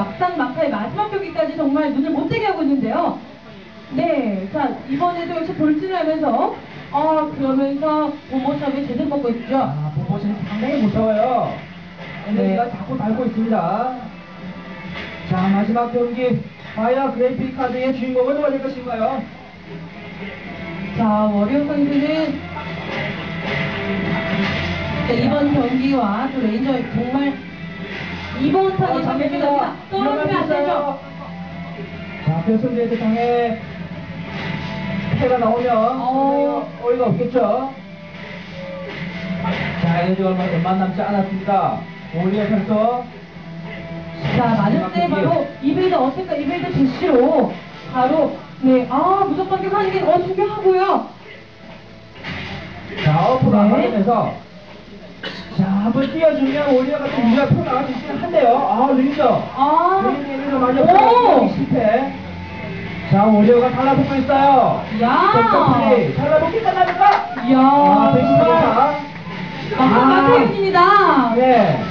막상 막하의 마지막 경기까지 정말 눈을 못 뜨게 하고 있는데요. 네, 자 이번에도 역시 돌진을 하면서 어 그러면서 보모샵이 제대로 먹고 있죠. 아, 보보시는 상당히 무서워요. 에너지가 네. 자꾸 달고 있습니다. 자, 마지막 경기. 과연 그래픽 카드의 주인공은 누가 될 것인가요? 자 월요 선수는 네, 이번 경기와 또 레인저 정말 이번 어, 장면입니다. 장면입니다. 떨어지면 안 되죠. 자, 표선제한테 당해 패가 나오면 어. 어이가 없겠죠. 자, 에너지가 얼마, 얼마 남지 않았습니다. 오리아 선수. 자, 맞을 때 바로 이빌드 어택과 이빌드 대시로 바로 네, 아 무조건 하는 게 어떻게 하고요. 자, 어프가 네. 맞으면서 자, 한번 오리아가 좀 유리가 풀어 나갈 수 한데요. 아, 레이저. 아, 맞아 오! 실패. 자, 오리아가 달라붙고 있어요. 야. 달라붙기 끝납니까? 이야, 아, 백신 정말 사 막상 막하입니다. 네.